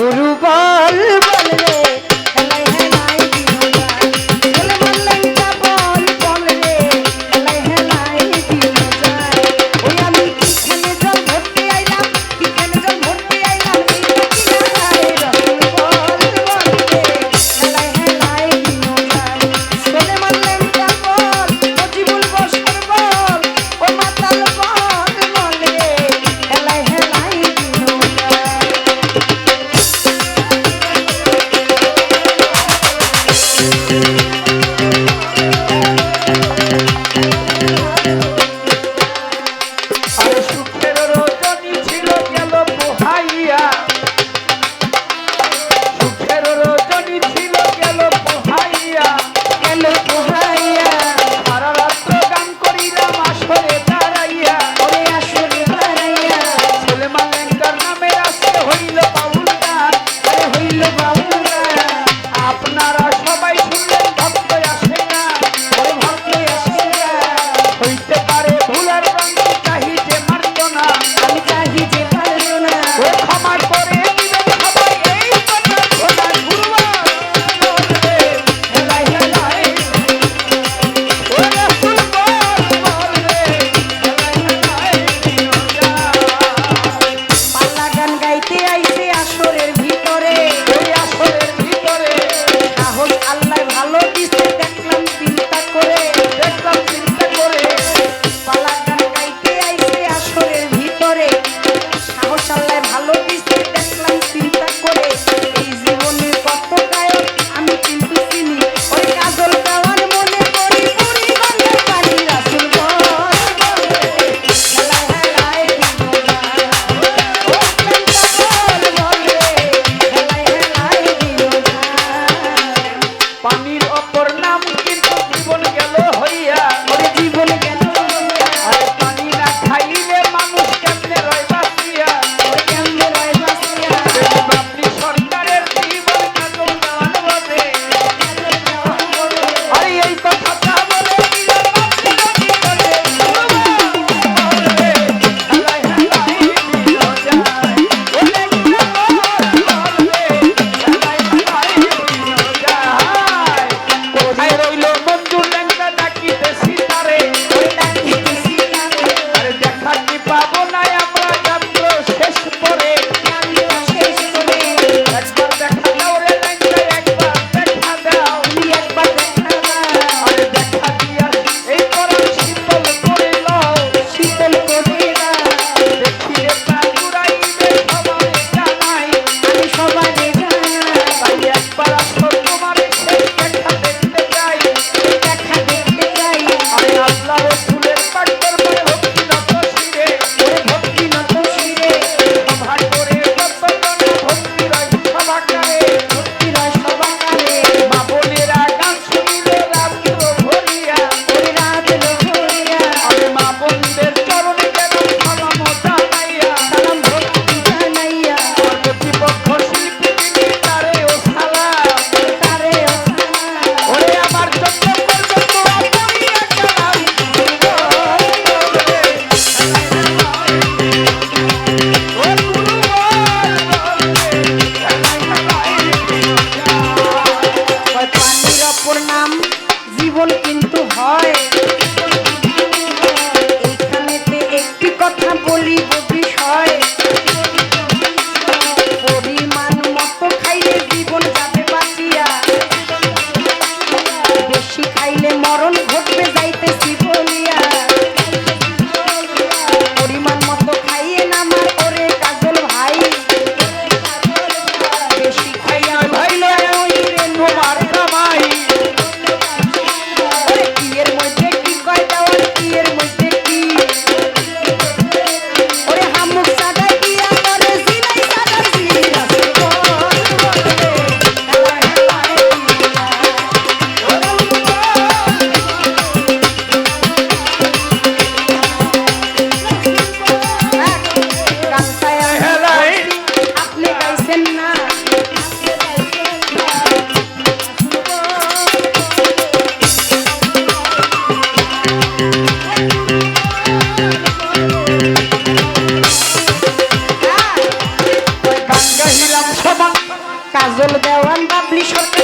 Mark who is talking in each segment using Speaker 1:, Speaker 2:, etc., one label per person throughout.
Speaker 1: গুরু বল বল রে and look Babli সরকার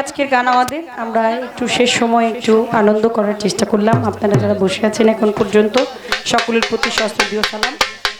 Speaker 1: আজকের গান আমাদের। আমরা একটু শেষ সময় একটু আনন্দ করার চেষ্টা করলাম। আপনারা যারা বসে আছেন এখন পর্যন্ত, সকলের প্রতি সশ্রদ্ধীয় সালাম।